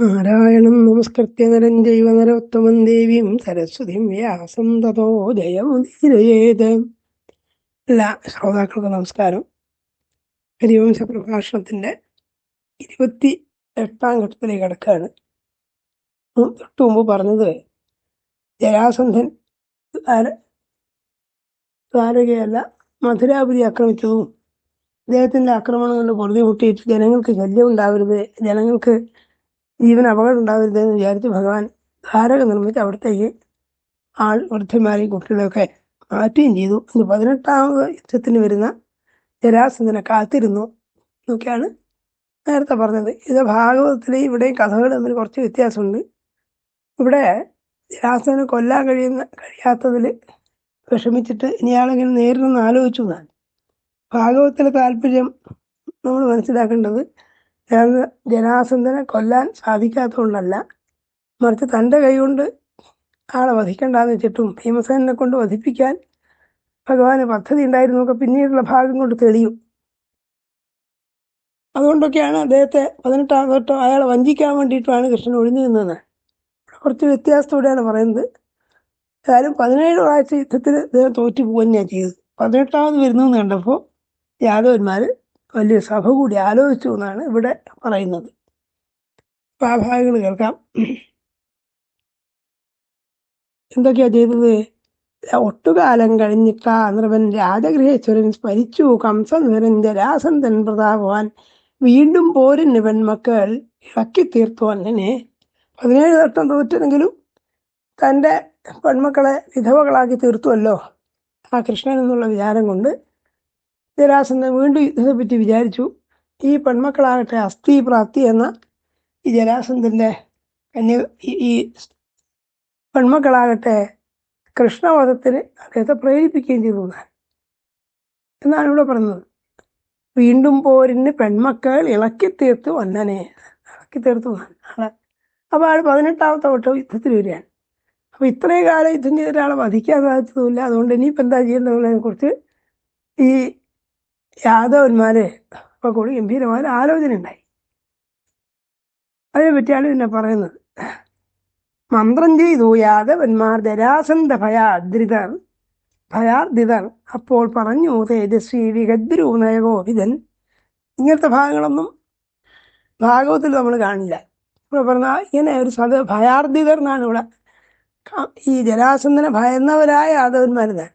നാരായണം നമസ്കൃത്യ നരം ജൈവ നരോത്തമം ദേവീം സരസ്വതിം വ്യാസം തതോ എല്ലാ ശ്രോതാക്കൾക്കും നമസ്കാരം. ഹരിവംശ പ്രഭാഷണത്തിന്റെ ഇരുപത്തി എട്ടാം ഘട്ടത്തിലേക്ക് കിടക്കുകയാണ്. തൊട്ട് മുമ്പ് പറഞ്ഞത് ജരാസന്ധൻ ദ്വാര- ദ്വാരകയല്ല മധുരാപുരി ആക്രമിച്ചതും അദ്ദേഹത്തിന്റെ ആക്രമണം കൊണ്ട് പൊറുതി മുട്ടിയിട്ട് ജനങ്ങൾക്ക് ശല്യം ഉണ്ടാവരുത് ജനങ്ങൾക്ക് ജീവൻ അപകടം ഉണ്ടാവരുത് എന്ന് വിചാരിച്ച് ഭഗവാൻ ധാരക നിർമ്മിച്ച് അവിടത്തേക്ക് ആൾ വൃദ്ധന്മാരെയും കുട്ടികളെയൊക്കെ മാറ്റുകയും ചെയ്തു. ഇനി പതിനെട്ടാമത് യുദ്ധത്തിന് വരുന്ന ജരാസന്ധനെ കാത്തിരുന്നു എന്നൊക്കെയാണ് നേരത്തെ പറഞ്ഞത്. ഇത് ഭാഗവതത്തിലെ ഇവിടെയും കഥകൾ തമ്മിൽ കുറച്ച് വ്യത്യാസമുണ്ട്. ഇവിടെ ജരാസന്ധനെ കൊല്ലാൻ കഴിയുന്ന കഴിയാത്തതിൽ വിഷമിച്ചിട്ട് ഇനിയാളെങ്കിലും നേരിടുന്ന ആലോചിച്ചു എന്നാണ്. ഭാഗവത്തിലെ താല്പര്യം നമ്മൾ മനസ്സിലാക്കേണ്ടത് ജനാസന്ധനെ കൊല്ലാൻ സാധിക്കാത്തതുകൊണ്ടല്ല. മറിച്ച് തന്റെ കൈകൊണ്ട് ആളെ വധിക്കണ്ടെന്ന് വെച്ചിട്ടും ഭീമസേനെ കൊണ്ട് വധിപ്പിക്കാൻ ഭഗവാന് പദ്ധതി ഉണ്ടായിരുന്നൊക്കെ പിന്നീടുള്ള ഭാഗം കൊണ്ട് തെളിയും. അതുകൊണ്ടൊക്കെയാണ് അദ്ദേഹത്തെ പതിനെട്ടാം തൊട്ട് അയാളെ വഞ്ചിക്കാൻ വേണ്ടിയിട്ടാണ് കൃഷ്ണൻ ഒഴിഞ്ഞു നിന്നത് കുറച്ച് വ്യത്യാസത്തോടെയാണ് പറയുന്നത്. ഏതായാലും പതിനേഴ് പ്രാവശ്യ യുദ്ധത്തിൽ അദ്ദേഹം തോറ്റു പോകുക തന്നെയാണ് ചെയ്തത്. പതിനെട്ടാമത് വരുന്നു കണ്ടപ്പോൾ യാദവന്മാർ വലിയ സഭ കൂടി ആലോചിച്ചു എന്നാണ് ഇവിടെ പറയുന്നത്. അപ്പൊ ആ ഭാഗങ്ങൾ കേൾക്കാം. എന്തൊക്കെയാ ചെയ്തത്? ഒട്ടുകാലം കഴിഞ്ഞിട്ടാ നൃപൻ രാജഗൃഹേശ്വരൻ സ്മരിച്ചു. കംസനിരൻ ജരാസന്ധൻ പ്രതാപവാൻ. വീണ്ടും പോരൻ പെൺമക്കൾ ഇറക്കി തീർത്തു അങ്ങനെ പതിനേഴ് തട്ടം തോറ്റെങ്കിലും തന്റെ പെൺമക്കളെ വിധവകളാക്കി തീർത്തുവല്ലോ ആ കൃഷ്ണൻ എന്നുള്ള വിചാരം കൊണ്ട് ജരാസന്ധൻ വീണ്ടും യുദ്ധത്തെ പറ്റി വിചാരിച്ചു. ഈ പെൺമക്കളാകട്ടെ അസ്ഥി പ്രാപ്തി എന്ന ഈ ജരാസന്ധന്റെ കന്യ ഈ- പെൺമക്കളാകട്ടെ കൃഷ്ണവധത്തിന് അദ്ദേഹത്തെ പ്രേരിപ്പിക്കുകയും ചെയ്തു എന്നാണ്. ഇവിടെ പറഞ്ഞത്. വീണ്ടും പോരിന് പെൺമക്കൾ ഇളക്കി തീർത്തു വന്നനെ ഇളക്കി തീർത്തു. ആളെ അപ്പോൾ ആൾ പതിനെട്ടാമത്തെ വട്ടം യുദ്ധത്തിൽ വരികയാണ്. അപ്പോൾ ഇത്രയും കാലം യുദ്ധം ചെയ്ത ഒരാളെ വധിക്കാൻ സാധിച്ചതുമില്ല. അതുകൊണ്ട് ഇനിയിപ്പോൾ എന്താ ചെയ്യേണ്ടതിനെ ഈ യാദവന്മാര് ഒക്കെ കൂടി ഗംഭീരമായ ആലോചന ഉണ്ടായി. അതിനെ പറ്റിയാണ് പിന്നെ പറയുന്നത്. മന്ത്രം ചെയ്തു യാദവന്മാർ ജരാസന്ധ ഭയാദ്രിതർ ഭയാർദിതർ അപ്പോൾ പറഞ്ഞു തേജസ്വി വിഗദ്രു നയകോപിതൻ ഇങ്ങനത്തെ ഭാഗങ്ങളൊന്നും ഭാഗവത്തിൽ നമ്മൾ കാണില്ല. ഇവിടെ പറഞ്ഞ ഇങ്ങനെ ഒരു സദ ഭയാർദിതർ എന്നാണ് ഇവിടെ ഈ ജരാസന്ധനെ ഭയന്നവരായ യാദവന്മാരുതാണ്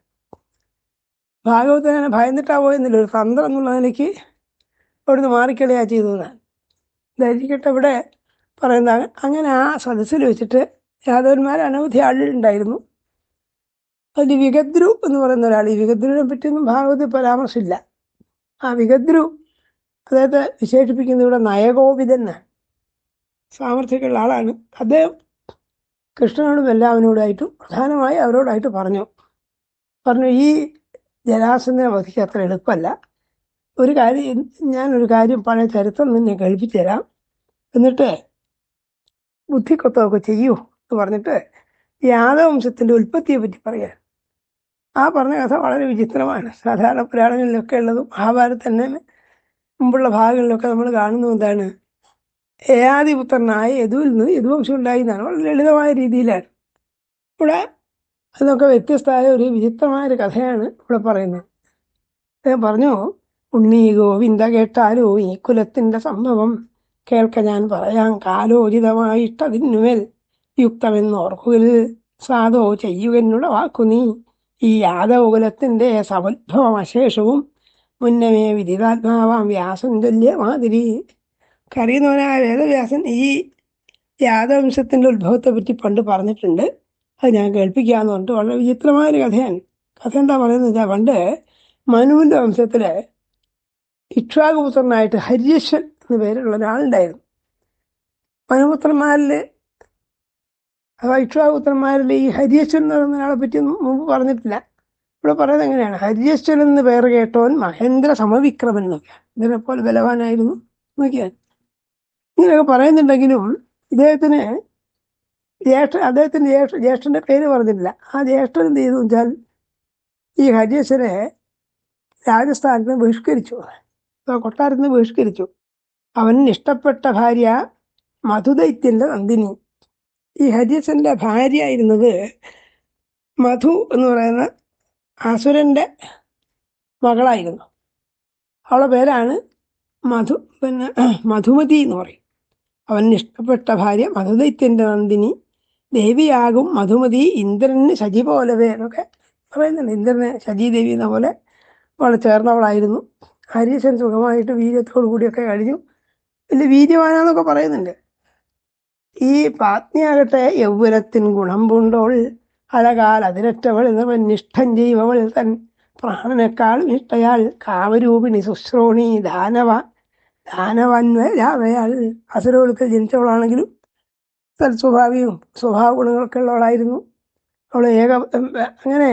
ഭാഗവതനെ ഭയന്നിട്ടാ പോയെന്നില്ല. ഒരു തന്ത്രം എന്നുള്ള നിലയ്ക്ക് അവിടുന്ന് മാറിക്കളിയാ ചെയ്തു ഞാൻ. ധരിക്കട്ടെ ഇവിടെ പറയുന്ന അങ്ങനെ ആ സദസ്സിൽ വെച്ചിട്ട് യാദവന്മാർ അനവധി ആളുകളുണ്ടായിരുന്നു അതിൽ വിഗദ്രു എന്ന് പറയുന്ന ഒരാൾ. ഈ വിഗദ്രുവിനെ പറ്റിയൊന്നും ഭാഗവത പരാമർശമില്ല ആ വിഗദ്രു അദ്ദേഹത്തെ വിശേഷിപ്പിക്കുന്നത് ഇവിടെ നയകോപിതൻ സാമർഥ്യമുള്ള ആളാണ്. അദ്ദേഹം കൃഷ്ണനോടും എല്ലാവരോടായിട്ടും പ്രധാനമായി അവരോടായിട്ട് പറഞ്ഞു. പറഞ്ഞു ഈ ജലാസനെ വധിക്കുക അത്ര എളുപ്പമല്ല. ഒരു കാര്യം ഞാനൊരു കാര്യം പഴയ ചരിത്രം നിന്നെ കഴിപ്പിച്ചു തരാം. എന്നിട്ട് ബുദ്ധിക്കൊത്തമൊക്കെ ചെയ്യൂ എന്ന് പറഞ്ഞിട്ട് യാദവംശത്തിന്റെ ഉൽപ്പത്തിയെ പറ്റി പറയാൻ. ആ പറഞ്ഞ കഥ വളരെ വിചിത്രമാണ്. സാധാരണ പുരാണങ്ങളിലൊക്കെ ഉള്ളതും മഹാഭാരത തന്നെ മുമ്പുള്ള ഭാഗങ്ങളിലൊക്കെ നമ്മൾ കാണുന്നത് എന്താണ്? ഏയാദിപുത്രനായ യദുവിൽ നിന്ന് യദുവംശം ഉണ്ടായി എന്നാണ്. വളരെ ലളിതമായ രീതിയിലാണ്. ഇവിടെ അതൊക്കെ വ്യത്യസ്തമായ ഒരു വിചിത്രമായ ഒരു കഥയാണ് ഇവിടെ പറയുന്നത്. അദ്ദേഹം പറഞ്ഞു ഉണ്ണി ഗോവിന്ദ കേട്ടാലോ ഈ കുലത്തിന്റെ സംഭവം? കേൾക്ക ഞാൻ പറയാം കാലോചിതമായിട്ടതിനുമേൽ യുക്തമെന്ന് ഓർക്കുകയിൽ സാധോ ചെയ്യുകെന്നുള്ള വാക്കു നീ. ഈ യാദവകുലത്തിന്റെ സമുദ്ഭവം അശേഷവും മുന്നമേ വിദിതാത്മാവാം വ്യാസൻ തുല്യമാതിരി കറിയുന്നവനായ വേദവ്യാസൻ ഈ യാദവംശത്തിന്റെ ഉത്ഭവത്തെ പറ്റി പണ്ട് പറഞ്ഞിട്ടുണ്ട്. അത് ഞാൻ കേൾപ്പിക്കാന്ന് പറഞ്ഞിട്ട് വളരെ വിചിത്രമായ ഒരു കഥയാണ്. കഥ എന്താ പറയുന്നത് വെച്ചാൽ പണ്ട് മനുവിന്റെ വംശത്തിൽ ഇക്ഷാകുപുത്രനായിട്ട് ഹരിയശ്വൻ എന്ന പേരുള്ള ഒരാളുണ്ടായിരുന്നു. മനുപുത്രന്മാരിൽ അഥവാ ഇക്ഷാകുപുത്രന്മാരിൽ ഈ ഹരിയശ്വൻ എന്ന് പറയുന്ന ഒരാളെ പറ്റി മുമ്പ് പറഞ്ഞിട്ടില്ല. ഇവിടെ പറയുന്നത് എങ്ങനെയാണ്? ഹരിയശ്വൻ എന്ന് പേര് കേട്ടവൻ മഹേന്ദ്ര സമവിക്രമൻ എന്നൊക്കെയാണ്. ഇതിനെപ്പോലെ ബലവാനായിരുന്നു. എന്നൊക്കെയാണ് ഇങ്ങനെയൊക്കെ പറയുന്നുണ്ടെങ്കിലും ഇദ്ദേഹത്തിന് ജ്യേഷ്ഠ അദ്ദേഹത്തിന്റെ ജ്യേഷ്ഠ ജ്യേഷ്ഠന്റെ പേര് പറഞ്ഞിട്ടില്ല. ആ ജ്യേഷ്ഠൻ എന്ത് ചെയ്തു വെച്ചാൽ ഈ ഹരീശനെ രാജസ്ഥാനിൽ നിന്ന് ബഹിഷ്കരിച്ചു. കൊട്ടാരത്തിൽ നിന്ന് ബഹിഷ്കരിച്ചു. അവന് ഇഷ്ടപ്പെട്ട ഭാര്യ മധുദൈത്യന്റെ നന്ദിനി. ഈ ഹരീശന്റെ ഭാര്യ ആയിരുന്നത് മധു എന്ന് പറയുന്ന അസുരന്റെ മകളായിരുന്നു. അവളുടെ പേരാണ് മധു പിന്നെ മധുമതി എന്ന് പറയും. അവന് ഇഷ്ടപ്പെട്ട ഭാര്യ മധുദൈത്യന്റെ നന്ദിനി. ദേവിയാകും മധുമതി ഇന്ദ്രന് ശജി പോലവേ എന്നൊക്കെ പറയുന്നുണ്ട്. ഇന്ദ്രനെ ശജി ദേവി എന്ന പോലെ വളരെ ചേർന്നവളായിരുന്നു. ഹരീശൻ സുഖമായിട്ട് വീര്യത്തോടു കൂടിയൊക്കെ കഴിഞ്ഞു. വലിയ വീര്യവാനാന്നൊക്കെ പറയുന്നുണ്ട്. ഈ പാത്നിയാകട്ടെ യൗവനത്തിൻ ഗുണം പൂണ്ടോൾ അഴകാൽ അതിരറ്റവൾ എന്നവൻ നിഷ്ഠം ചെയ്വവൾ. തൻ പ്രാണനേക്കാൾ നിഷ്ഠയാൽ കാമരൂപിണി ശുശ്രോണി ദാനവ ദാനവന്വരാവയാൽ അസുരകൾക്ക് ജനിച്ചവളാണെങ്കിലും സൽസ്വഭാവിയും സ്വഭാവ ഗുണങ്ങളൊക്കെ ഉള്ളവളായിരുന്നു. അവൾ ഏക അങ്ങനെ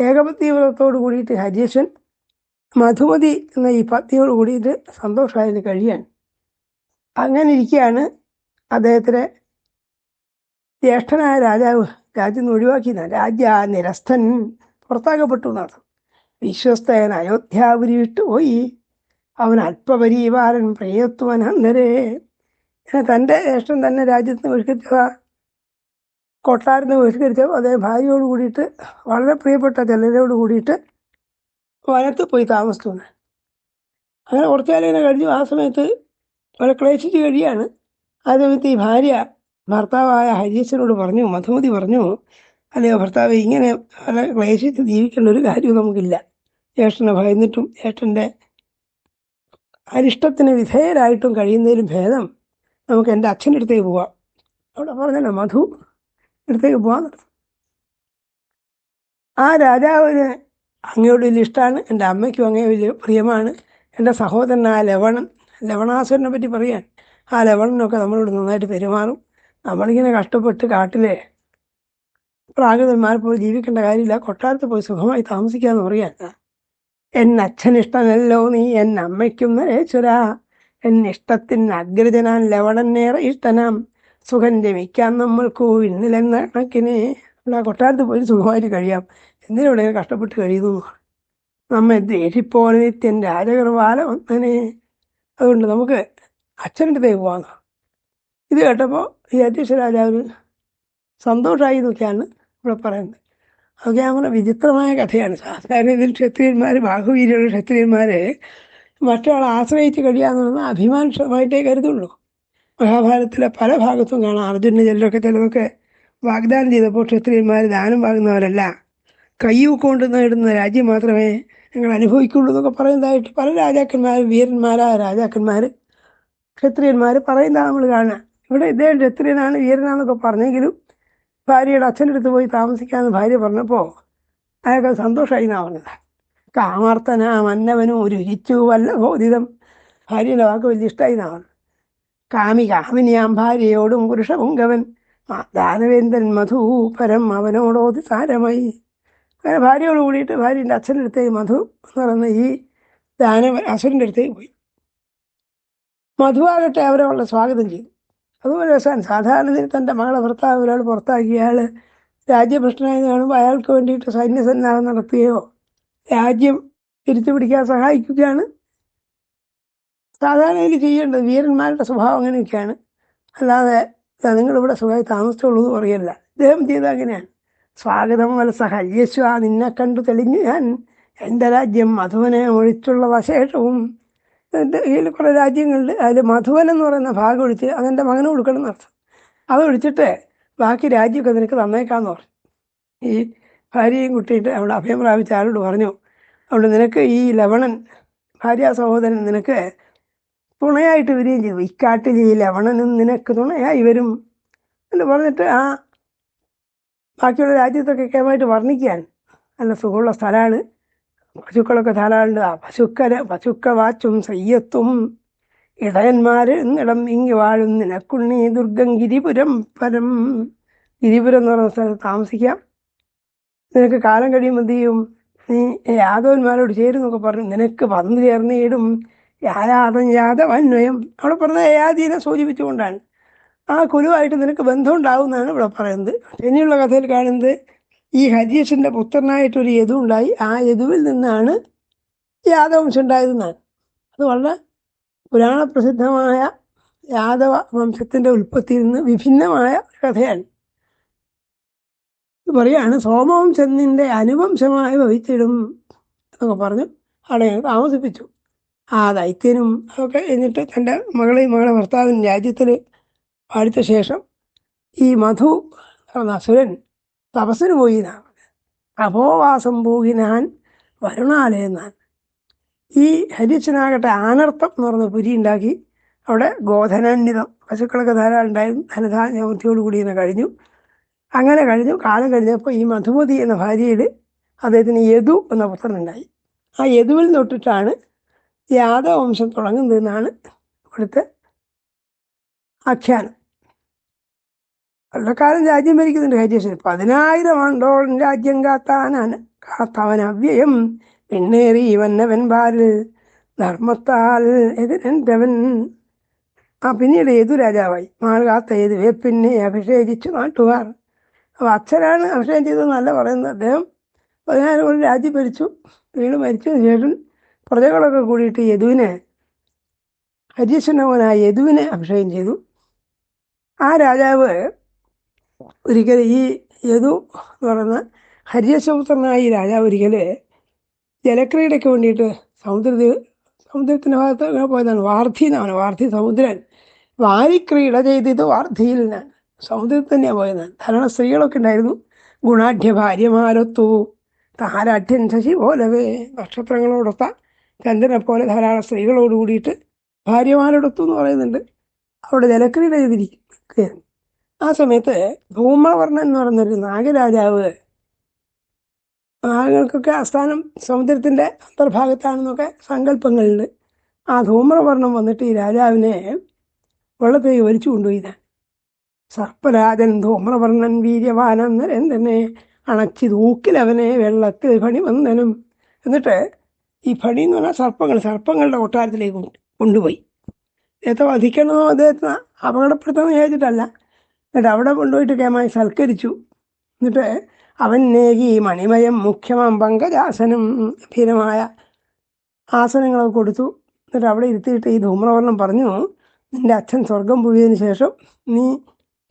ഏകപത്നീവ്രതത്തോട് കൂടിയിട്ട് ഹരീശൻ മധുമതി എന്ന ഈ പത്നിയോട് കൂടിയിട്ട് സന്തോഷമായതിന് കഴിയാൻ. അങ്ങനെ ഇരിക്കുകയാണ് അദ്ദേഹത്തിലെ ജ്യേഷ്ഠനായ രാജാവ് രാജ്യം നിന്ന് ഒഴിവാക്കിയതാണ് രാജ്യ നിരസ്ഥൻ പുറത്താക്കപ്പെട്ടു എന്നർത്ഥം വിശ്വസ്തയൻ അയോധ്യാപുരി വിട്ടുപോയി. അവൻ അല്പപരിവാരൻ പ്രിയത്വൻ അന്നരേ തന്റെ ജ്യേഷ്ഠൻ തന്നെ രാജ്യത്ത് ബഹിഷ്കരിച്ചതാ കൊട്ടാരത്തിന് ബഹിഷ്കരിച്ചപ്പോൾ അദ്ദേഹം ഭാര്യയോട് കൂടിയിട്ട് വളരെ പ്രിയപ്പെട്ട ചിലരോട് കൂടിയിട്ട് വനത്ത് പോയി താമസിച്ചു അങ്ങനെ കുറച്ചു കാലം ഇങ്ങനെ കഴിഞ്ഞു. ആ സമയത്ത് അവരെ ക്ലേശിച്ച് കഴിയാണ്. ആ സമയത്ത് ഈ ഭാര്യ ഭർത്താവായ ഹരീശനോട് പറഞ്ഞു മധുമതി പറഞ്ഞു അല്ലയോ ഭർത്താവ് ഇങ്ങനെ അവരെ ക്ലേശിച്ച് ജീവിക്കേണ്ട ഒരു കാര്യവും നമുക്കില്ല. ജ്യേഷ്ഠനെ ഭയന്നിട്ടും ജ്യേഷ്ഠന്റെ അരിഷ്ടത്തിന് വിധേയരായിട്ടും കഴിയുന്നതിലും ഭേദം നമുക്ക് എന്റെ അച്ഛന്റെ അടുത്തേക്ക് പോവാം. അവിടെ പറഞ്ഞല്ലോ മധു അടുത്തേക്ക് പോവാം. ആ രാജാവിന് അങ്ങയോട് വലിയ ഇഷ്ടമാണ് എന്റെ അമ്മയ്ക്കും അങ്ങേ വലിയ പ്രിയമാണ് എന്റെ സഹോദരനായ ലവണൻ ലവണാസുരനെ പറ്റി പറയാൻ ആ ലവണനൊക്കെ നമ്മളോട് നന്നായിട്ട് പെരുമാറും. നമ്മളിങ്ങനെ കഷ്ടപ്പെട്ട് കാട്ടിലെ പ്രാകൃതന്മാരെ പോയി ജീവിക്കേണ്ട കാര്യമില്ല കൊട്ടാരത്ത് പോയി സുഖമായി താമസിക്കാമെന്ന് പറയാൻ. ഇഷ്ടമല്ലോ നീ എൻ അമ്മയ്ക്കും നരേശ്വര എന്നിഷ്ടത്തിന് അഗ്രജനാൻ ലവണനേറെ ഇഷ്ടനാം. സുഖം രമിക്കാൻ നമ്മൾക്ക് ഇന്നിലെന്ന കണക്കിന് ആ കൊട്ടാരത്ത് പോയി സുഖമായിട്ട് കഴിയാം. എന്തിനിവിടെ കഷ്ടപ്പെട്ട് കഴിയുന്നു. നമ്മെ ദേഷിപ്പോലെ നിത്യൻ രാജകർവാലം ഒന്നനെ അതുകൊണ്ട് നമുക്ക് അച്ഛന്റെ തേക്ക് പോകാം. ഇത് കേട്ടപ്പോൾ ഈ അധ്യക്ഷ രാജാവിന് സന്തോഷമായി എന്നൊക്കെയാണ് ഇവിടെ പറയുന്നത്. അതൊക്കെ നമ്മുടെ വിചിത്രമായ കഥയാണ്. സാധാരണ ഇതിൽ ക്ഷത്രിയന്മാർ ബാഹുവീര്യമുള്ള ക്ഷത്രിയന്മാർ മറ്റൊരാളെ ആശ്രയിച്ച് കഴിയാന്നുള്ളത് അഭിമാനമായിട്ടേ കരുതുള്ളൂ. മഹാഭാരതത്തിലെ പല ഭാഗത്തും കാണാം. അർജുന ചിലരൊക്കെ ചിലതൊക്കെ വാഗ്ദാനം ചെയ്തപ്പോൾ ക്ഷത്രിയന്മാർ ദാനം വാങ്ങുന്നവരല്ല. കയ്യൂക്കൊണ്ട് നേടുന്ന രാജ്യം മാത്രമേ ഞങ്ങൾ അനുഭവിക്കുള്ളൂ എന്നൊക്കെ പറയുന്നതായിട്ട് പല രാജാക്കന്മാർ വീരന്മാരായ രാജാക്കന്മാർ ക്ഷത്രിയന്മാർ പറയുന്നതാണ് നമ്മൾ കാണുക. ഇവിടെ ഇദ്ദേഹം ക്ഷത്രിയനാണ് വീരനാണെന്നൊക്കെ പറഞ്ഞെങ്കിലും ഭാര്യയുടെ അച്ഛന്റെ അടുത്ത് പോയി താമസിക്കാമെന്ന് ഭാര്യ പറഞ്ഞപ്പോൾ അയാൾക്ക് സന്തോഷമായി എന്നാണ് പറഞ്ഞത്. കാമാർത്തന മന്നവനും ഒരു രുചിച്ചു വല്ല ബോധിതം ഭാര്യയുടെ വാക്ക് വലിയ ഇഷ്ടമായി എന്നാണ് കാമി കാമിനിയാം ഭാര്യയോടും പുരുഷപുങ്കവൻ ദാനവേന്ദ്രൻ മധു പരം അവനോടോതി സാരമായി. അങ്ങനെ ഭാര്യയോട് കൂടിയിട്ട് ഭാര്യന്റെ അച്ഛന്റെ അടുത്തേക്ക് മധു എന്ന് പറയുന്ന ഈ ദാന അസുരന്റെ അടുത്തേക്ക് പോയി. മധുവാകട്ടെ അവരെ വളരെ സ്വാഗതം ചെയ്തു. അതുപോലെ രസമാണ് സാധാരണ തന്റെ മകളെ ഭർത്താവ് ഒരാൾ പുറത്താക്കിയ ആൾ രാജ്യഭ്രഷ്ടനായി കാണുമ്പോൾ അയാൾക്ക് വേണ്ടിയിട്ട് സൈന്യസന്നാഹം നടത്തുകയോ രാജ്യം തിരിച്ചു പിടിക്കാൻ സഹായിക്കുകയാണ്. സാധാരണ ഇതിൽ ചെയ്യേണ്ടത് വീരന്മാരുടെ സ്വഭാവം അങ്ങനെയൊക്കെയാണ്. അല്ലാതെ നിങ്ങളിവിടെ സുഖമായി താമസിച്ചുള്ളൂ എന്ന് പറയല്ല. ഇദ്ദേഹം ചെയ്ത അങ്ങനെയാണ്. സ്വാഗതം വലസഹ യേശു ആ നിന്നെ കണ്ടു തെളിഞ്ഞു ഞാൻ. എന്റെ രാജ്യം മധുവനെ ഒഴിച്ചുള്ള വശേഷവും. ഇതിൽ കുറേ രാജ്യങ്ങളിൽ അതിൽ മധുവൻ എന്ന് പറയുന്ന ഭാഗം ഒഴിച്ച് അതെന്റെ മകന് കൊടുക്കണം എന്നർത്ഥം അതൊഴിച്ചിട്ട് ബാക്കി രാജ്യമൊക്കെ നിനക്ക് തന്നേക്കാന്ന് പറഞ്ഞു. ഈ ഭാര്യയും കുട്ടിയിട്ട് അവിടെ അഭയം പ്രാപിച്ച ആരോട് പറഞ്ഞു? അവിടെ നിനക്ക് ഈ ലവണൻ ഭാര്യ സഹോദരൻ നിനക്ക് തുണയായിട്ട് വരികയും ചെയ്തു. ഇക്കാട്ടിൽ ഈ ലവണനും നിനക്ക് തുണയായി വരും എന്ന് പറഞ്ഞിട്ട് ആ ബാക്കിയുള്ള രാജ്യത്തൊക്കെ കേമായിട്ട് വർണിക്കാൻ നല്ല സുഖമുള്ള സ്ഥലമാണ്. പശുക്കളൊക്കെ ധാരാളമുണ്ട്. ആ പശുക്കര പശുക്ക വാച്ചും സയ്യത്തും ഇടയന്മാർ എന്നിടം ഇങ്ങി വാഴും. നിനക്കുണ്ണി ദുർഗം ഗിരിപുരം പരം ഗിരിപുരം എന്ന് പറയുന്ന സ്ഥലത്ത് താമസിക്കാം. നിനക്ക് കാലം കഴിയുമ്പോൾ എന്ത് ചെയ്യും? നീ യാദവന്മാരോട് ചേരുന്നൊക്കെ പറഞ്ഞു നിനക്ക് വന്നു ചേർന്നിടും യായാതം യാദവന്വയം അവിടെ പറഞ്ഞ യാദീനെ സൂചിപ്പിച്ചുകൊണ്ടാണ്. ആ കുരുവായിട്ട് നിനക്ക് ബന്ധം ഉണ്ടാവുമെന്നാണ് ഇവിടെ പറയുന്നത്. ഇനിയുള്ള കഥയിൽ കാണുന്നത് ഈ ഹരീഷിന്റെ പുത്രനായിട്ടൊരു യദു ഉണ്ടായി ആ യദുവിൽ നിന്നാണ് യാദവംശം ഉണ്ടായതെന്നാണ് അത് വളരെ പുരാണപ്രസിദ്ധമായ യാദവ വംശത്തിന്റെ ഉൽപ്പത്തിയിൽ നിന്ന് വിഭിന്നമായ കഥയാണ്. ഇത് സോമവും ചെന്നിന്റെ അനുവംശമായി ഭവിച്ചിടും എന്നൊക്കെ പറഞ്ഞു ഞങ്ങൾ താമസിപ്പിച്ചു. ആ ദൈത്യനും അതൊക്കെ എന്നിട്ട് തന്റെ മകളെയും മകളെ ഭർത്താവിൻ രാജ്യത്തിൽ പാടിച്ച ശേഷം ഈ മധു അസുരൻ തപസ്സിന് പോയി എന്നാണ്. അപോവാസം പൂകിനാൻ വരുണാലയെന്നാൻ ഈ ഹരിച്ചനാകട്ടെ ആനർത്ഥം എന്ന് പറഞ്ഞ പുരി ഉണ്ടാക്കി അവിടെ ഗോധനാന്വിതം പശുക്കളൊക്കെ ധാരാളം ഉണ്ടായിരുന്നു ധനധാന്യ ബുദ്ധിയോടുകൂടി ഇങ്ങനെ കഴിഞ്ഞു. അങ്ങനെ കഴിഞ്ഞു. കാലം കഴിഞ്ഞപ്പോൾ ഈ മധുമതി എന്ന ഭാര്യയിൽ അദ്ദേഹത്തിന് യദു എന്ന പുത്രനുണ്ടായി ആ യദുവിൽ തൊട്ടിട്ടാണ് യാദവ വംശം തുടങ്ങുന്നതെന്നാണ് ഇവിടുത്തെ ആഖ്യാനം. കൊല്ലക്കാലം രാജ്യം ഭരിക്കുന്നുണ്ട് ഹരിയശൻ പതിനായിരം ആണ്ടോളം രാജ്യം കാത്താനാണ്. കാത്തവൻ അവ്യയം പിന്നേറി വന്നവൻ ബാൽ ധർമ്മത്താൽ എതിരന്റവൻ ആ പിന്നീട് ഏതു രാജാവായി. മാൾ കാത്ത ഏതുവേ പിന്നെ അഭിഷേകിച്ചു നാട്ടുകാർ. അപ്പോൾ അച്ഛനാണ് അഭിഷേകം ചെയ്തതെന്നല്ല പറയുന്നത്. അദ്ദേഹം പതിനായിരം കൊണ്ട് രാജ്യം ഭരിച്ചു. വീട് മരിച്ചതിന് ശേഷം പ്രജകളൊക്കെ കൂടിയിട്ട് യദുവിനെ ഹരീശ്വരനവനായ യദുവിനെ അഭിഷേകം ചെയ്തു. ആ രാജാവ് ഒരിക്കൽ ഈ യദു എന്ന് പറയുന്ന ഹരിയശപുത്രനായ ഈ രാജാവ് ഒരിക്കൽ ജലക്രീഡയ്ക്ക് വേണ്ടിയിട്ട് സമുദ്രത്തിൽ സമുദ്രത്തിന്റെ ഭാഗത്ത് പോയതാണ് വാർധി എന്നാണ്. വാർധി സമുദ്രൻ വാരിക്രീഡ ചെയ്തത് വാർധിയിൽ നിന്നാണ്. സമുദ്രത്തിൽ തന്നെയാണ് പോയത്. ധാരാളം സ്ത്രീകളൊക്കെ ഉണ്ടായിരുന്നു. ഗുണാഢ്യ ഭാര്യമാരൊത്തു. താരാഠ്യൻ ശശി പോലവേ. നക്ഷത്രങ്ങളോടൊത്ത ചന്ദ്രനെ പോലെ ധാരാളം സ്ത്രീകളോട് കൂടിയിട്ട് ഭാര്യമാരോടൊത്തു എന്ന് പറയുന്നുണ്ട്. അവിടെ ജലക്രീഡ ചെയ്തിരിക്കുകയായിരുന്നു ആ സമയത്ത് ധൂമ്രവർണൻ എന്ന് പറയുന്നൊരു നാഗരാജാവ് നാഗങ്ങൾക്കൊക്കെ ആസ്ഥാനം സമുദ്രത്തിന്റെ അന്തർഭാഗത്താണെന്നൊക്കെ സങ്കല്പങ്ങളുണ്ട്. ആ ധൂമ്രവർണം വന്നിട്ട് ഈ രാജാവിനെ വെള്ളത്തേക്ക് വലിച്ചു കൊണ്ടുപോയിതാണ് സർപ്പരാജൻ ധൂമ്രവർണൻ വീര്യവാനം നരേന്ദ്രനെ അണച്ചി തൂക്കിലവനെ വെള്ളത്തിൽ ഫണി വന്നനും. എന്നിട്ട് ഈ ഫണി എന്ന് പറഞ്ഞാൽ സർപ്പങ്ങൾ സർപ്പങ്ങളുടെ കൊട്ടാരത്തിലേക്ക് കൊണ്ടുപോയി. അദ്ദേഹത്തെ വധിക്കണമെന്നോ അദ്ദേഹത്തെ അപകടപ്പെടുത്തണമെന്ന് വിചാരിച്ചിട്ടല്ല. എന്നിട്ട് അവിടെ കൊണ്ടുപോയിട്ട് കേമായി സൽക്കരിച്ചു. എന്നിട്ട് അവൻ നേകി മണിമയം മുഖ്യമം പങ്കജാസനം ഭീരമായ ആസനങ്ങളൊക്കെ കൊടുത്തു. എന്നിട്ട് അവിടെ ഇരുത്തിയിട്ട് ഈ ധൂമ്രവർണം പറഞ്ഞു നിന്റെ അച്ഛൻ സ്വർഗം പോയതിനു ശേഷം നീ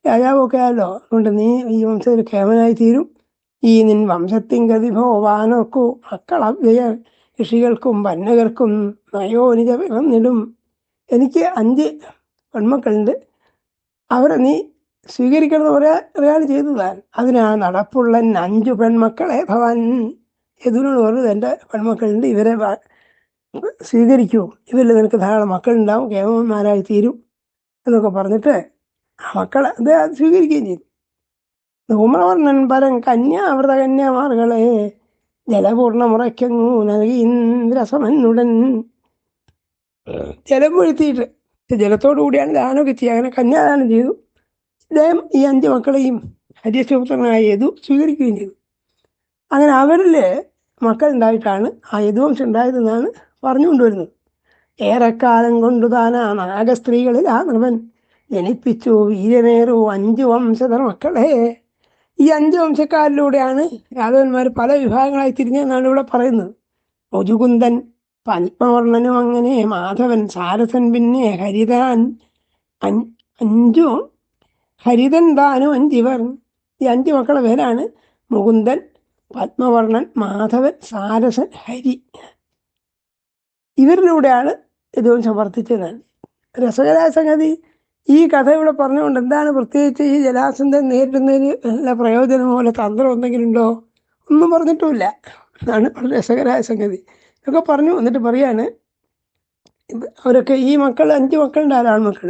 രാജാവൊക്കെ ആയല്ലോ. അതുകൊണ്ട് നീ ഈ വംശത്തിൽ കേമനായി തീരും. ഈ നിൻ വംശത്തിൻ വാനർക്കു മക്കളവ്യയ ഋഷികൾക്കും വന്നകർക്കും നയോനിജ വന്നിടും എനിക്ക് അഞ്ച് പെൺമക്കളുണ്ട്. അവരെ നീ സ്വീകരിക്കണമെന്ന് പറയാ ഒരാൾ ചെയ്തതാൻ. അതിനാ നടപ്പുള്ള അഞ്ചു പെൺമക്കളെ ഭവാൻ. യദുവിനോട് പറഞ്ഞത് എന്റെ പെൺമക്കളുണ്ട് ഇവരെ സ്വീകരിക്കൂ. ഇവരിൽ നിനക്ക് ധാരാളം മക്കളുണ്ടാവും കേമന്മാരായി തീരും എന്നൊക്കെ പറഞ്ഞിട്ട് ആ അദ്ദേഹം സ്വീകരിക്കുകയും ചെയ്തു. ധൂമ്രവർണൻ പരം കന്യാവൃത കന്യാമാർകളെ ജലപൂർണ മുറയ്ക്കങ്ങു നൽകി ഇന്ദ്രസമന്നുടൻ ജലം വീഴ്ത്തിയിട്ട്. ജലത്തോടു കൂടിയാണ് ദാനമൊക്കെ ചെയ്യുക അങ്ങനെ കന്യാദാനം ചെയ്തു. ഇദ്ദേഹം ഈ അഞ്ച് മക്കളെയും ഹരിയശുപുത്രനായ യദു സ്വീകരിക്കുകയും ചെയ്തു. അങ്ങനെ അവരിൽ മക്കളുണ്ടായിട്ടാണ് ആ യദുവംശം ഉണ്ടായതെന്നാണ് പറഞ്ഞുകൊണ്ടുവരുന്നത്. ഏറെക്കാലം കൊണ്ടു താനാ നാഗസ്ത്രീകളിൽ ആ നൃപൻ. ജനിപ്പിച്ചു. ഈരനേറു അഞ്ചു വംശധർ മക്കളെ. ഈ അഞ്ച് വംശക്കാരിലൂടെയാണ് യാദവന്മാർ പല വിഭാഗങ്ങളായി തിരിഞ്ഞെന്നാണ് ഇവിടെ പറയുന്നത്. മുജുകുന്ദൻ പത്മവർണനും അങ്ങനെ മാധവൻ സാരസൻ പിന്നെ ഹരിതാൻ അഞ്ച് ഹരിതൻ താനും അഞ്ചിവർ. ഈ അഞ്ച് മക്കളുടെ പേരാണ് മുകുന്ദൻ പത്മവർണൻ മാധവൻ സാരസൻ ഹരി. ഇവരിലൂടെയാണ് ഇതും സമർത്ഥിച്ചതാണ് രസകരമായ സംഗതി ഈ കഥ ഇവിടെ പറഞ്ഞുകൊണ്ട് എന്താണ് പ്രത്യേകിച്ച് ഈ ജലാസന്ധം നേരിടുന്നതിന് നല്ല പ്രയോജനമോ അല്ല തന്ത്രം എന്തെങ്കിലും ഉണ്ടോ? ഒന്നും പറഞ്ഞിട്ടുമില്ല. അതാണ് വളരെ രസകരമായ സംഗതി. ഇതൊക്കെ പറഞ്ഞു എന്നിട്ട് പറയാണ് അവരൊക്കെ ഈ മക്കൾ അഞ്ച് മക്കളുണ്ട് ആരാണ് മക്കൾ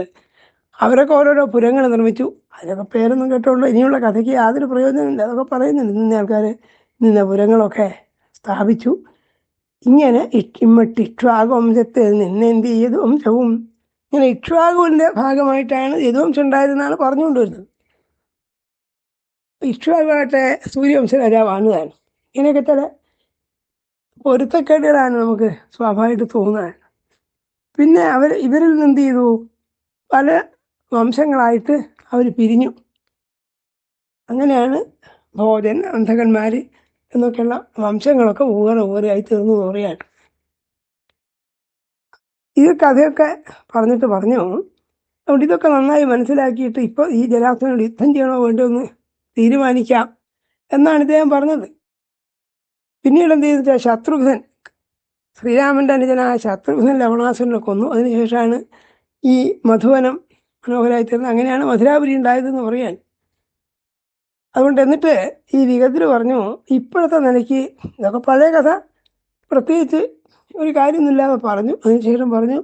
അവരൊക്കെ ഓരോരോ പുരങ്ങൾ നിർമ്മിച്ചു. അതിനൊക്കെ പേരൊന്നും കേട്ടോണ്ട് ഇനിയുള്ള കഥയ്ക്ക് യാതൊരു പ്രയോജനമില്ല അതൊക്കെ പറയുന്നുണ്ട് ഇന്ന ആൾക്കാർ ഇന്ന പുരങ്ങളൊക്കെ സ്ഥാപിച്ചു. ഇങ്ങനെ ഇട്ടിമ്മട്ട് നിന്നെന്ത് നിന്ന് ചെയ്ത്? വംശവും ഇങ്ങനെ ഇക്ഷ്വാകുവിന്റെ ഭാഗമായിട്ടാണ് യദുവംശം ഉണ്ടായതെന്നാണ് പറഞ്ഞുകൊണ്ടുവരുന്നത്. ഇക്ഷ്വാകുമായിട്ട് സൂര്യവംശ രാജാവാണ് താൻ ഇങ്ങനെയൊക്കെ ചില പൊരുത്തക്കേടുകളാണ് നമുക്ക് സ്വാഭാവികമായിട്ട് തോന്നുന്നത്. പിന്നെ അവർ ഇവരിൽ നിന്ന് എന്ത് ചെയ്തു? പല വംശങ്ങളായിട്ട് അവർ പിരിഞ്ഞു. അങ്ങനെയാണ് ഭോജൻ അന്ധകന്മാർ എന്നൊക്കെയുള്ള വംശങ്ങളൊക്കെ ഊറെ ആയി തീർന്നു എന്ന് ഇത് കഥയൊക്കെ പറഞ്ഞിട്ട് പറഞ്ഞു. അതുകൊണ്ട് ഇതൊക്കെ നന്നായി മനസ്സിലാക്കിയിട്ട് ഇപ്പോൾ ഈ ജലാസനോട് യുദ്ധം ചെയ്യണോ വേണ്ടോ എന്ന് തീരുമാനിക്കാം എന്നാണ് ഇദ്ദേഹം പറഞ്ഞത്. പിന്നീട് എന്ത് ചെയ്തിട്ട് ശത്രുഘ്നൻ ശ്രീരാമന്റെ അനുജനായ ശത്രുഘ്നൻ ലവണാസുരനെ കൊന്നു. അതിനുശേഷമാണ് ഈ മധുവനം മനോഹരമായി തീർന്നത്. അങ്ങനെയാണ് മധുരാപുരി ഉണ്ടായതെന്ന് പറയാൻ. അതുകൊണ്ട് എന്നിട്ട് ഈ വിഗതിൽ പറഞ്ഞു ഇപ്പോഴത്തെ നിലയ്ക്ക് ഇതൊക്കെ പഴയ കഥ. പ്രത്യേകിച്ച് ഒരു കാര്യമൊന്നുമില്ലാതെ പറഞ്ഞു. അതിനുശേഷം പറഞ്ഞു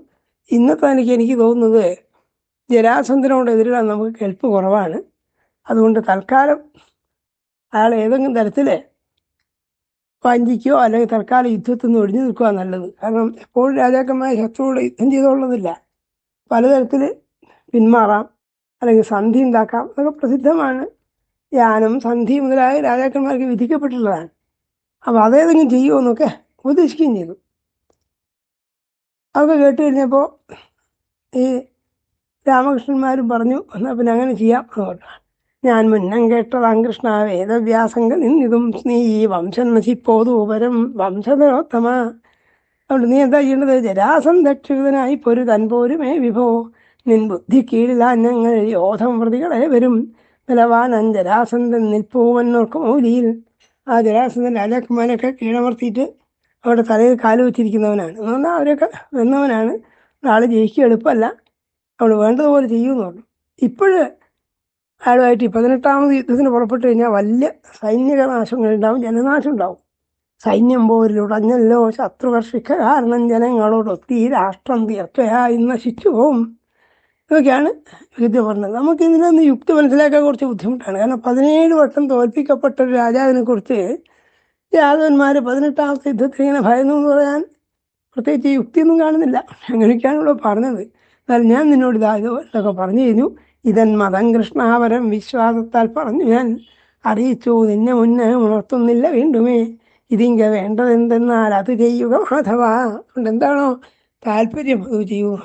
ഇന്നത്തെ എനിക്ക് എനിക്ക് തോന്നുന്നത് ജരാസന്ധനോട് എതിരിടാൻ നമുക്ക് കെൽപ്പ് കുറവാണ്. അതുകൊണ്ട് തൽക്കാലം അയാൾ ഏതെങ്കിലും തരത്തിൽ വഞ്ചിക്കുകയോ അല്ലെങ്കിൽ തൽക്കാലം യുദ്ധത്തിൽ നിന്ന് ഒഴിഞ്ഞു നിൽക്കുക നല്ലത്. കാരണം എപ്പോഴും രാജാക്കന്മാർ ശത്രുവോട് യുദ്ധം ചെയ്തോളുന്നില്ല പലതരത്തിൽ പിന്മാറാം അല്ലെങ്കിൽ സന്ധി ഉണ്ടാക്കാം അതൊക്കെ പ്രസിദ്ധമാണ്. യാനം സന്ധി മുതലായ രാജാക്കന്മാർക്ക് വിധിക്കപ്പെട്ടിട്ടുള്ളതാണ്. അപ്പോൾ അതേതെങ്കിലും ചെയ്യുമോ എന്നൊക്കെ ഉപദേശിക്കുകയും ചെയ്തു. അതൊക്കെ കേട്ട് കഴിഞ്ഞപ്പോൾ ഈ രാമകൃഷ്ണന്മാരും പറഞ്ഞു എന്നാൽ പിന്നെ അങ്ങനെ ചെയ്യാം. എന്ന് പറഞ്ഞു. ഞാൻ മുന്നം കേട്ടതാം കൃഷ്ണ വേദവ്യാസംഗ നിന്നിതും നീ ഈ വംശം നശിപ്പോതു ഉപരം വംശധരോത്തമ അതുകൊണ്ട് നീ എന്താ ചെയ്യേണ്ടത്? ജരാസം ദക്ഷിതനായി പൊരു തൻ പോരുമേ വിഭോ. നിൻ ബുദ്ധി കീഴിലാ ഞങ്ങൾ യോധം പ്രതികളെ വരും. ബലവാനൻ ജരാസന്ധൻ നിൽപ്പൂവന്നോർക്ക് മൗലിയിൽ ആ ജരാസന്ധൻ രാജാക്കന്മാരൊക്കെ കീഴമർത്തിയിട്ട് അവിടെ തലയിൽ കാൽ വെച്ചിരിക്കുന്നവനാണ്. എന്ന് പറഞ്ഞാൽ അവരൊക്കെ വന്നവനാണ്. നാളെ ജയിക്കുക എളുപ്പമല്ല. അവൾ വേണ്ടതുപോലെ ചെയ്യുമെന്ന് പറഞ്ഞു. ഇപ്പോഴ് അയാളുമായിട്ട് പതിനെട്ടാമത് യുദ്ധത്തിന് പുറപ്പെട്ടു കഴിഞ്ഞാൽ വലിയ സൈനിക നാശങ്ങളുണ്ടാവും ജനനാശം ഉണ്ടാവും. സൈന്യം പോരിലുടഞ്ഞല്ലോ ശത്രുകർഷിക്ക കാരണം ജനങ്ങളോടൊത്തി രാഷ്ട്രം തീർച്ചയായി നശിച്ചു പോവും. ഇതൊക്കെയാണ് യുദ്ധം പറഞ്ഞത്. നമുക്ക് ഇതിലൊന്ന് യുക്തി മനസ്സിലാക്കാൻ കുറച്ച് ബുദ്ധിമുട്ടാണ്. കാരണം പതിനേഴ് വട്ടം തോൽപ്പിക്കപ്പെട്ട ഒരു രാജാവിനെ കുറിച്ച് യാദവന്മാർ പതിനെട്ടാമത്തെ യുദ്ധത്തിൽ ഇങ്ങനെ ഭയന്നു എന്ന് പറയാൻ പ്രത്യേകിച്ച് യുക്തിയൊന്നും കാണുന്നില്ല. അങ്ങനെയൊക്കെയാണല്ലോ പറഞ്ഞത്. എന്നാൽ ഞാൻ നിന്നോട് ഇതാ ഇതൊക്കെ പറഞ്ഞു കഴിഞ്ഞു. ഇതൻ മതം കൃഷ്ണാവരം വിശ്വാസത്താൽ പറഞ്ഞു. ഞാൻ അറിയിച്ചു നിന്നെ മുന്നേ ഉണർത്തുന്നില്ല വീണ്ടുമേ. ഇതിങ്ക വേണ്ടത് എന്തെന്നാൽ അത് ചെയ്യുക മാധവ എന്താണോ താല്പര്യം അത് ചെയ്യൂ.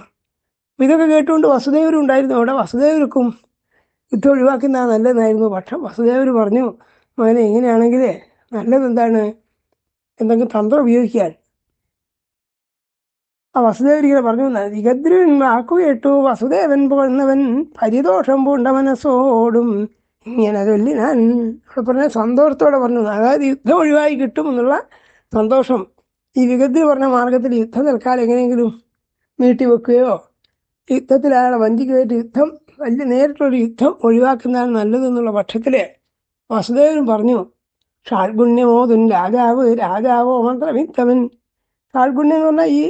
ഇതൊക്കെ കേട്ടുകൊണ്ട് വസുദേവരും ഉണ്ടായിരുന്നു അവിടെ വസുദേവർക്കും യുദ്ധം ഒഴിവാക്കുന്ന നല്ലതായിരുന്നു പക്ഷെ വസുദേവർ പറഞ്ഞു മകനെ എങ്ങനെയാണെങ്കിൽ നല്ലത് എന്താണ് എന്തെങ്കിലും തന്ത്രം ഉപയോഗിക്കാൻ. ആ വസുദേവൻ ഇങ്ങനെ പറഞ്ഞു വിഗദ്രൻ വാക്കു കേട്ടു വസുദേവൻ പോന്നവൻ പരിദോഷം പൂണ്ട മനസ്സോടും ഇങ്ങനെ ചൊല്ലി ഞാൻ ഇവിടെ പറഞ്ഞ സന്തോഷത്തോടെ പറഞ്ഞു അതായത് യുദ്ധം ഒഴിവായി കിട്ടും എന്നുള്ള സന്തോഷം. ഈ വിഗദ്രി പറഞ്ഞ മാർഗത്തിൽ യുദ്ധം തൽക്കാലം എങ്ങനെയെങ്കിലും നീട്ടിവെക്കുകയോ യുദ്ധത്തിൽ അയാളെ വഞ്ചിക്കുകയായിട്ട് യുദ്ധം വലിയ നേരിട്ടുള്ളൊരു യുദ്ധം ഒഴിവാക്കുന്നതാണ് നല്ലതെന്നുള്ള പക്ഷത്തിൽ വസുദേവൻ പറഞ്ഞു ഷാൽഗുണ്യമോതുൻ രാജാവ് രാജാവോ മന്ത്രമിത്തവൻ. ഷാൽഗുണ്യം എന്ന് പറഞ്ഞാൽ ഈ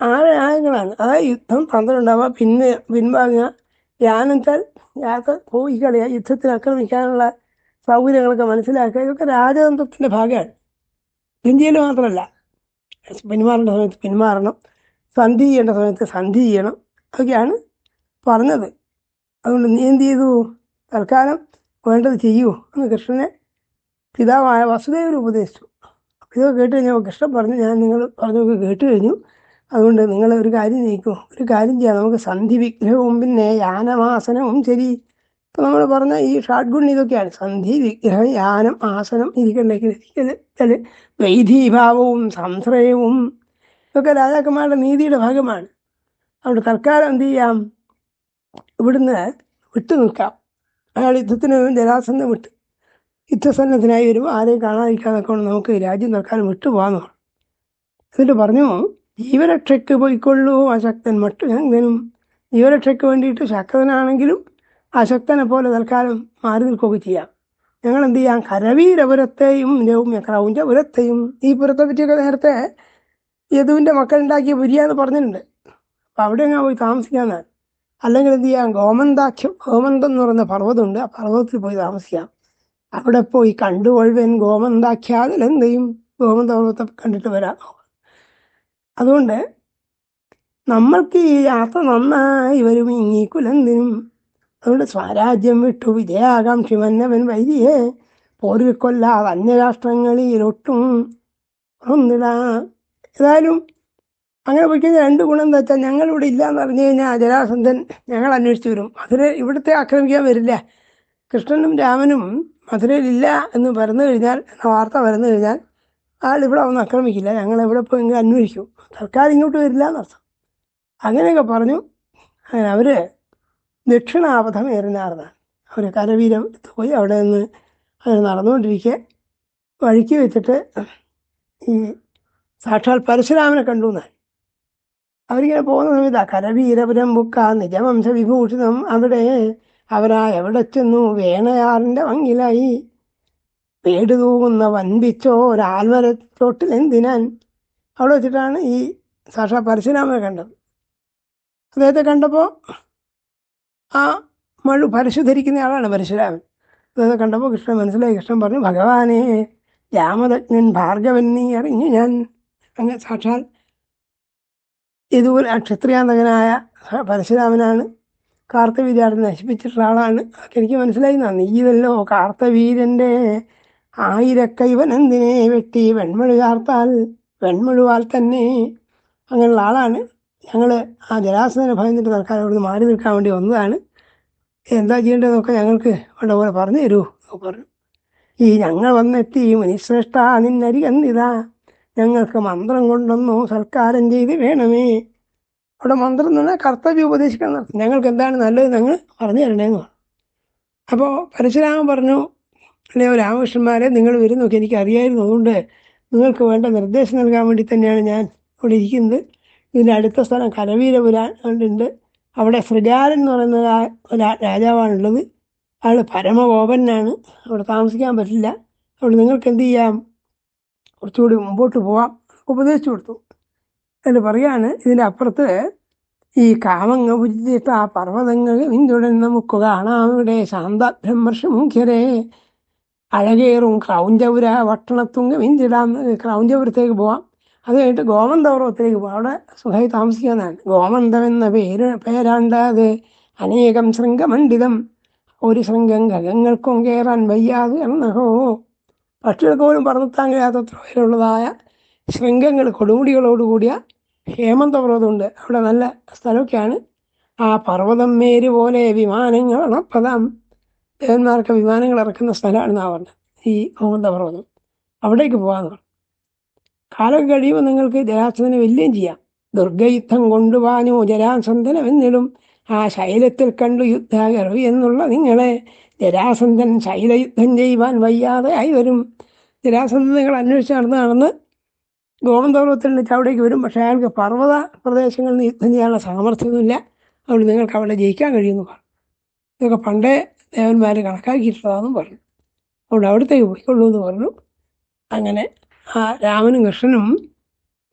ആറ് ആയങ്ങളാണ് അതായത് യുദ്ധം പന്ത്രണ്ടാവുക പിന്നെ പിൻവാങ്ങുക. യാനത്താൽ യാത്ര പോയി കളയുക. യുദ്ധത്തിൽ ആക്രമിക്കാനുള്ള സൗകര്യങ്ങളൊക്കെ മനസ്സിലാക്കുക. ഇതൊക്കെ രാജതന്ത്രത്തിന്റെ ഭാഗമാണ്. ഇന്ത്യയിൽ മാത്രമല്ല. പിന്മാറേണ്ട സമയത്ത് പിന്മാറണം സന്ധി ചെയ്യേണ്ട സമയത്ത് സന്ധി ചെയ്യണം. അതൊക്കെയാണ് പറഞ്ഞത്. അതുകൊണ്ട് നീ എന്ത് ചെയ്തു? തൽക്കാലം വേണ്ടത് ചെയ്യൂ എന്ന് കൃഷ്ണനെ പിതാവായ വസുദേവന് ഉപദേശിച്ചു. ഇതൊക്കെ കേട്ട് കഴിഞ്ഞപ്പോൾ കൃഷ്ണൻ പറഞ്ഞു ഞാൻ നിങ്ങൾ പറഞ്ഞൊക്കെ കേട്ട് കഴിഞ്ഞു. അതുകൊണ്ട് നിങ്ങൾ ഒരു കാര്യം ചെയ്യിക്കും. ഒരു കാര്യം ചെയ്യാം. നമുക്ക് സന്ധി വിഗ്രഹവും പിന്നെ യാനമാസനവും ശരി. ഇപ്പം നമ്മൾ പറഞ്ഞ ഈ ഷാർട്ട് ഗുൺ ഇതൊക്കെയാണ്. സന്ധി വിഗ്രഹം യാനം ആസനം ഇരിക്കണ്ടെങ്കിൽ ഇരിക്കൽ വൈധീഭാവവും സംശ്രയവും ഇതൊക്കെ രാജാക്കന്മാരുടെ നീതിയുടെ ഭാഗമാണ്. അതുകൊണ്ട് തൽക്കാലം എന്ത് ചെയ്യാം? ഇവിടുന്ന് വിട്ടു നിൽക്കാം. അയാൾ യുദ്ധത്തിന് ജലാസന്ധം വിട്ട് യുദ്ധസന്നദ്ധനായി വരുമ്പോൾ ആരെയും കാണാതിരിക്കാതൊക്കെ നമുക്ക് രാജ്യം തൽക്കാലം വിട്ടുപോകാമെന്ന് പറഞ്ഞു. എന്നിട്ട് പറഞ്ഞു ജീവരക്ഷയ്ക്ക് പോയിക്കൊള്ളൂ അശക്തൻ മറ്റു ശക്തനും ജീവരക്ഷയ്ക്ക് വേണ്ടിയിട്ട് ശക്തനാണെങ്കിലും അശക്തനെ പോലെ തൽക്കാലം മാറി നിൽക്കുകയൊക്കെ ചെയ്യാം. ഞങ്ങൾ എന്ത് ചെയ്യാം? കരവീരപുരത്തെയും രൗമ്യ ക്രൗഞ്ചപുരത്തെയും ഈ പുരത്തെ പറ്റിയൊക്കെ നേരത്തെ യദുവിന്റെ മക്കളുണ്ടാക്കിയ പുരിയാന്ന് പറഞ്ഞിട്ടുണ്ട്. അപ്പം അവിടെ ഞാൻ പോയി താമസിക്കാമെന്നാണ് അല്ലെങ്കിൽ എന്ത് ചെയ്യാം? ഗോമന്താഖ്യം ഗോമന്തം എന്ന് പറയുന്ന പർവതമുണ്ട് ആ പർവതത്തിൽ പോയി താമസിക്കാം. അവിടെ പോയി കണ്ടുകൊഴുവൻ ഗോമന്താഖ്യാതിൽ എന്ത് ചെയ്യും? ഗോമന്ത പർവതത്തെ കണ്ടിട്ട് വരാം അതുകൊണ്ട് നമ്മൾക്ക് ഈ യാത്ര നന്നായി വരും. ഈ കുലന്തിനും. അതുകൊണ്ട് സ്വരാജ്യം വിട്ടു. വിജയാകാംക്ഷി മന്നവൻ വൈദിയെ പോരിൽ അന്യരാഷ്ട്രങ്ങളിലൊട്ടും ഒന്നിടാ ഏതായാലും അങ്ങനെ പോയി കഴിഞ്ഞാൽ രണ്ട് ഗുണം എന്താ വെച്ചാൽ ഞങ്ങളിവിടെ ഇല്ല എന്ന് പറഞ്ഞു കഴിഞ്ഞാൽ ജരാസന്ധൻ ഞങ്ങൾ അന്വേഷിച്ചു വരും. മധുര ഇവിടുത്തെ ആക്രമിക്കാൻ വരില്ല. കൃഷ്ണനും രാമനും മധുരയിലില്ല എന്ന് പറഞ്ഞു കഴിഞ്ഞാൽ എന്ന വാർത്ത പറഞ്ഞു കഴിഞ്ഞാൽ ആൾ ഇവിടെ വന്ന് ആക്രമിക്കില്ല. ഞങ്ങൾ എവിടെ പോയി അന്വേഷിക്കും. തൽക്കാലം ഇങ്ങോട്ട് വരില്ല എന്നർത്ഥം അങ്ങനെയൊക്കെ പറഞ്ഞു. അങ്ങനെ അവർ ദക്ഷിണാപഥം ഏറിനാർന്നാണ്. അവർ കരവീരം പോയി അവിടെ നിന്ന് അവർ നടന്നുകൊണ്ടിരിക്കെ വഴിക്ക് വെച്ചിട്ട് ഈ സാക്ഷാൽ പരശുരാമനെ കണ്ടു എന്നാണ്. അവരിങ്ങനെ പോകുന്ന സമയത്ത് കരവീരപുരം ബുക്ക നിജവംശ വിഭൂഷിതം അവിടെ അവരാ എവിടെ ചെന്നു വേണയാറിന്റെ വങ്ങിലായി. പേട് തൂകുന്ന വൻപിച്ചോ ഒരാൽമരത്തോട്ടിൽ എന്തിനാൻ? അവിടെ വെച്ചിട്ടാണ് ഈ സാക്ഷാ പരശുരാമനെ കണ്ടത്. അദ്ദേഹത്തെ കണ്ടപ്പോൾ ആ മഴു പരശു ധരിക്കുന്ന ആളാണ് പരശുരാമൻ. അദ്ദേഹത്തെ കണ്ടപ്പോൾ കൃഷ്ണൻ മനസ്സിലായി. കൃഷ്ണൻ പറഞ്ഞു ഭഗവാനെ രാമതജ്ഞൻ ഭാർഗവൻ നീ അറിഞ്ഞു ഞാൻ. അങ്ങനെ സാക്ഷാൽ ഇതുപോലെ ആ ക്ഷത്രിയാന്തകനായ പരശുരാമനാണ്. കാർത്തവീര്യാടനെ നശിപ്പിച്ചിട്ടുള്ള ആളാണ്. അതൊക്കെ എനിക്ക് മനസ്സിലായി. നന്ദി. ഇതല്ലോ കാർത്തവീരന്റെ ആയിരക്കൈവൻ എന്തിനെ വെട്ടി വെൺമഴു കാർത്താൽ വെൺമഴുവാൽ തന്നെ അങ്ങനെയുള്ള ആളാണ്. ഞങ്ങൾ ആ ജലാസനെ ഭയന്നിട്ട് തൽക്കാലം അവിടുന്ന് മാറി നിൽക്കാൻ വേണ്ടി വന്നതാണ്. എന്താ ചെയ്യേണ്ടതെന്നൊക്കെ ഞങ്ങൾക്ക് വേണ്ട പോലെ പറഞ്ഞു തരൂ പറഞ്ഞു ഈ ഞങ്ങൾ വന്നെത്തി മുനിശ്രേഷ്ഠ നിന്നരികന്നിതാ. ഞങ്ങൾക്ക് മന്ത്രം കൊണ്ടൊന്നു സൽക്കാരം ചെയ്ത് വേണമേ. അവിടെ മന്ത്രം എന്ന് പറഞ്ഞാൽ കർത്തവ്യം ഉപദേശിക്കണം. ഞങ്ങൾക്ക് എന്താണ് നല്ലത് ഞങ്ങൾ പറഞ്ഞു തരണേന്ന് അപ്പോൾ പരശുരാമൻ പറഞ്ഞു അല്ലയോ രാമകൃഷ്ണന്മാരെ നിങ്ങൾ വരുന്നൊക്കെ എനിക്ക് അറിയായിരുന്നു. അതുകൊണ്ട് നിങ്ങൾക്ക് വേണ്ട നിർദ്ദേശം നൽകാൻ വേണ്ടി തന്നെയാണ് ഞാൻ ഇവിടെ ഇരിക്കുന്നത്. ഇതിന്റെ അടുത്ത സ്ഥലം കരവീരപുരാൻ ഉണ്ട്. അവിടെ ശ്രീകാരൻ എന്ന് പറയുന്ന രാജാവാണുള്ളത് അയാൾ പരമകോപനാണ്. അവിടെ താമസിക്കാൻ പറ്റില്ല. അതുകൊണ്ട് നിങ്ങൾക്ക് എന്ത് ചെയ്യാം? കുറച്ചുകൂടി മുമ്പോട്ട് പോവാം. ഉപദേശിച്ചു കൊടുത്തു. എന്നിട്ട് പറയാണ് ഇതിന്റെ അപ്പുറത്ത് ഈ കാമങ്ങ ആ പർവതങ്ങൾ പിന്തുടരുന്ന മുക്കു കാണാം. ഇവിടെ ശാന്ത മുഖ്യരെ അഴകേറും ക്രൗഞ്ചപുര വട്ടണത്തുങ്ക വിഞ്ചിടാം ക്രൗഞ്ചപുരത്തേക്ക് പോവാം. അത് കഴിഞ്ഞിട്ട് ഗോമന്തപർവത്തിലേക്ക് പോവാം. അവിടെ സുഖമായി താമസിക്കാന്നാണ് ഗോമന്തം എന്ന പേര് പേരാണ്ടാതെ അനേകം ശൃംഗമണ്ഡിതം. ഒരു ശൃംഗം ഗഗങ്ങൾക്കും കയറാൻ വയ്യാതെ എന്നഹോ പക്ഷികൾക്ക് പോലും പറന്നെത്താൻ കഴിയാത്തത്ര ഉയരമുള്ളതായ ശൃംഗങ്ങൾ കൊടുമുടികളോടുകൂടിയ ഹേമന്ത പർവതമുണ്ട് അവിടെ നല്ല സ്ഥലമൊക്കെയാണ്. ആ പർവതം മേര് പോലെ വിമാനങ്ങൾ അണപ്പതാം ദേവന്മാർക്ക് വിമാനങ്ങൾ ഇറക്കുന്ന സ്ഥലമാണ് ആ പറഞ്ഞത്. ഈ ഹേമന്ത പർവതം അവിടേക്ക് പോകാമെന്ന് പറഞ്ഞു. കാലം കഴിയുമ്പോൾ നിങ്ങൾക്ക് ജരാസന്ധനെ വല്യം ചെയ്യാം. ദുർഗയുദ്ധം കൊണ്ടുപോകാനോ ജരാസന്ധനം എന്നിടും ആ ശൈലത്തിൽ കണ്ടു യുദ്ധാകരവി എന്നുള്ള നിങ്ങളെ. ജരാസന്ധൻ ശൈലയുദ്ധം ചെയ്യുവാൻ വയ്യാതെ ആയി വരും. ജരാസന്ധൻ നിങ്ങൾ അന്വേഷിച്ച് നടന്ന് നടന്ന് നിന്നിട്ട് നിന്ന് അവിടേക്ക് വരും. പക്ഷേ അയാൾക്ക് പർവത പ്രദേശങ്ങളിൽ നിന്ന് യുദ്ധം ചെയ്യാനുള്ള സാമർഥ്യമൊന്നുമില്ല. അതുകൊണ്ട് നിങ്ങൾക്ക് അവിടെ ജയിക്കാൻ കഴിയുമെന്ന് പറഞ്ഞു. ഇതൊക്കെ പണ്ടേ ദേവന്മാർ കണക്കാക്കിയിട്ടുള്ളതാണെന്നും പറഞ്ഞു. അതുകൊണ്ട് അവിടത്തേക്ക് പോയിക്കൊള്ളൂ എന്ന് പറഞ്ഞു. അങ്ങനെ ആ രാമനും കൃഷ്ണനും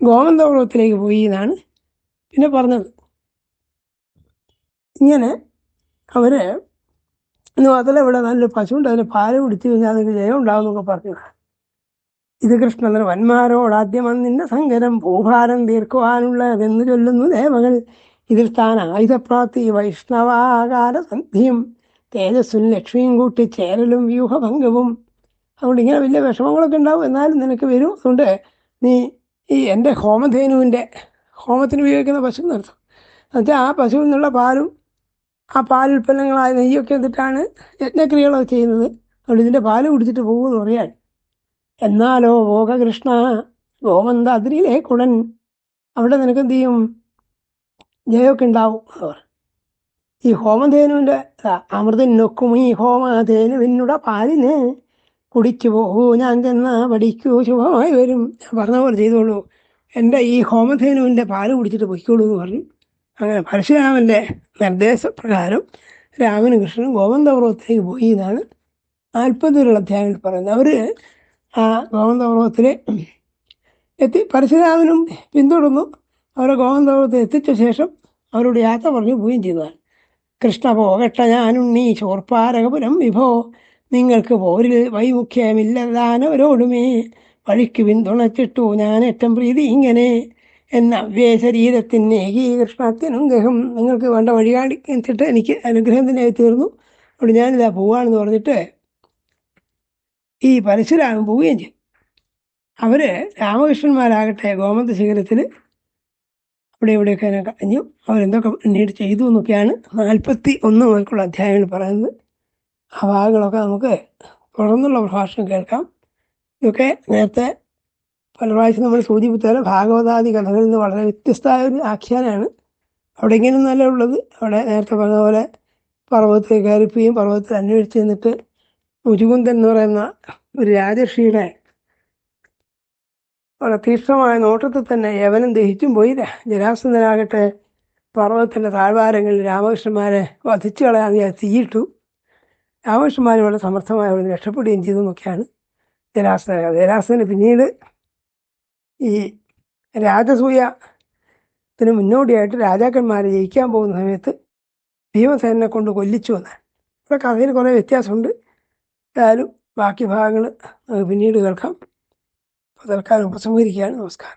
ഗോമന്തപർവത്തിലേക്ക് പോയി എന്നാണ് പിന്നെ പറഞ്ഞത്. ഇങ്ങനെ അവർ ഇന്ന് മാത്രമല്ല ഇവിടെ നല്ല പശുണ്ട് അതിന് പാൽ കുടിച്ചു കഴിഞ്ഞാൽ അതിന് ജയം ഉണ്ടാവും എന്നൊക്കെ പറഞ്ഞു. ഇത് കൃഷ്ണൻ വന്മാരോട് ആദ്യം നിന്റെ സങ്കരം ഭൂഭാരം തീർക്കുവാനുള്ളതെന്ന് ചൊല്ലുന്നു ദേവകൾ. ഇതിൽ താൻ ആയുധപ്രാപ്തി വൈഷ്ണവാകാര സന്ധിയും തേജസ്സും ലക്ഷ്മിയും കൂട്ടി ചേരലും വ്യൂഹഭംഗവും. അതുകൊണ്ട് ഇങ്ങനെ വലിയ വിഷമങ്ങളൊക്കെ ഉണ്ടാവും. എന്നാലും നിനക്ക് വരും. അതുകൊണ്ട് നീ ഈ എന്റെ ഹോമധേനുവിന്റെ ഹോമത്തിന് ഉപയോഗിക്കുന്ന പശു നിർത്തും എന്നുവെച്ചാൽ ആ പശുവിൽ നിന്നുള്ള പാലും ആ പാൽ ഉൽപ്പന്നങ്ങളായ നെയ്യൊക്കെ എന്നിട്ടാണ് യജ്ഞക്രിയകളൊക്കെ ചെയ്യുന്നത്. അതുകൊണ്ട് ഇതിന്റെ പാൽ കുടിച്ചിട്ട് പോകുമെന്ന് പറയാൻ. എന്നാലോ ഭോഗകൃഷ്ണ ഗോമന്ത കുടൻ അവിടെ നിനക്ക് എന്ത് ചെയ്യും? ജയമൊക്കെ ഉണ്ടാവും അവർ ഈ ഹോമധേനുവിന്റെ അമൃതൻ നൊക്കും ഈ ഹോമധേനുവിനുടെ പാലിന് കുടിച്ചു പോകൂ ഞാൻ ചെന്ന പഠിക്കൂ ശുഭമായി വരും. ഞാൻ പറഞ്ഞ പോലെ ചെയ്തോളൂ. എന്റെ ഈ ഹോമധേനുവിന്റെ പാൽ കുടിച്ചിട്ട് പൊയ്ക്കോളൂ എന്ന് പറഞ്ഞു അങ്ങനെ പരശുരാമന്റെ നിർദ്ദേശപ്രകാരം രാമനും കൃഷ്ണനും ഗോവന്തപർവത്തിലേക്ക് പോയി എന്നാണ് നാൽപ്പതിലുള്ള അധ്യായങ്ങൾ പറയുന്നത്. അവർ ആ ഗോവന്തപർവത്തിൽ എത്തി പരശുരാമനും പിന്തുടർന്നു. അവരെ ഗോവന്തപർവത്തിൽ എത്തിച്ച ശേഷം അവരോട് യാത്ര പറഞ്ഞു പോവുകയും ചെയ്തതാണ് കൃഷ്ണ പോകട്ട ഞാനുണ്ണി ചോർപ്പാരകപുരം വിഭോ. നിങ്ങൾക്ക് പോരിൽ വൈമുഖ്യമില്ലതാനവരോടുമേ വഴിക്ക് പിന്തുണച്ചിട്ടു ഞാൻ ഏറ്റവും പ്രീതി ഇങ്ങനെ. എന്ന അവ്യയ ശരീരത്തിന്റെ ഏകീകൃഷ്ണത്തിനും ഗഹം നിങ്ങൾക്ക് വേണ്ട വഴി കാണിച്ചിട്ട് എനിക്ക് അനുഗ്രഹം അനുഗ്രഹത്തിനായി തീർന്നു. അവിടെ ഞാനിതാ പോവാണെന്ന് പറഞ്ഞിട്ട് ഈ പരശുരാമൻ പോവുകയും ചെയ്തു. അവർ രാമകൃഷ്ണന്മാരാകട്ടെ ഗോമന്ത ശിഖരത്തിൽ അവിടെ ഇവിടെയൊക്കെ അതിനെ കഴിഞ്ഞു. അവരെന്തൊക്കെ പിന്നീട് ചെയ്തു എന്നൊക്കെയാണ് നാൽപ്പത്തി ഒന്ന് മുതൽക്കുള്ള അധ്യായങ്ങൾ പറയുന്നത്. ആ ഭാഗങ്ങളൊക്കെ നമുക്ക് തുടർന്നുള്ള പ്രഭാഷണം കേൾക്കാം. ഇതൊക്കെ നേരത്തെ പല പ്രാവശ്യം നമ്മൾ സൂചിപ്പിച്ചാലും ഭാഗവതാദി കഥകളിൽ നിന്ന് വളരെ വ്യത്യസ്തമായ ഒരു ആഖ്യാനമാണ്. അവിടെ നല്ല ഉള്ളത്. അവിടെ നേരത്തെ പറഞ്ഞ പോലെ പർവതത്തിൽ കയറിപ്പോയും പർവതത്തിൽ അന്വേഷിച്ച് നിന്നിട്ട് മുചുകുന്ദൻ എന്ന് പറയുന്ന ഒരു രാജർഷിയുടെ വളരെ തീക്ഷ്ണമായ നോട്ടത്തിൽ തന്നെ യവനം ദഹിച്ചും പോയി. ജരാസന്ധനാകട്ടെ പർവതത്തിന്റെ താഴ്വാരങ്ങളിൽ രാമകൃഷ്ണന്മാരെ വധിച്ചു കളയാൻ ഞാൻ തീയിട്ടു. രാമകൃഷ്ണന്മാർ വളരെ സമർത്ഥമായി അവിടെ നിന്ന് രക്ഷപ്പെടുകയും ചെയ്തു എന്നൊക്കെയാണ് ജരാസന ജരാസന് പിന്നീട് ഈ രാജസൂയത്തിന് മുന്നോടിയായിട്ട് രാജാക്കന്മാരെ ജയിക്കാൻ പോകുന്ന സമയത്ത് ഭീമസേനെ കൊണ്ട് കൊല്ലിച്ചു എന്ന് ഇവിടെ കഥയിൽ കുറേ വ്യത്യാസമുണ്ട്. ഏതായാലും ബാക്കി ഭാഗങ്ങൾ പിന്നീട് കേൾക്കാം. തൽക്കാലം ഉപസംഹരിക്കുകയാണ് നമസ്കാരം.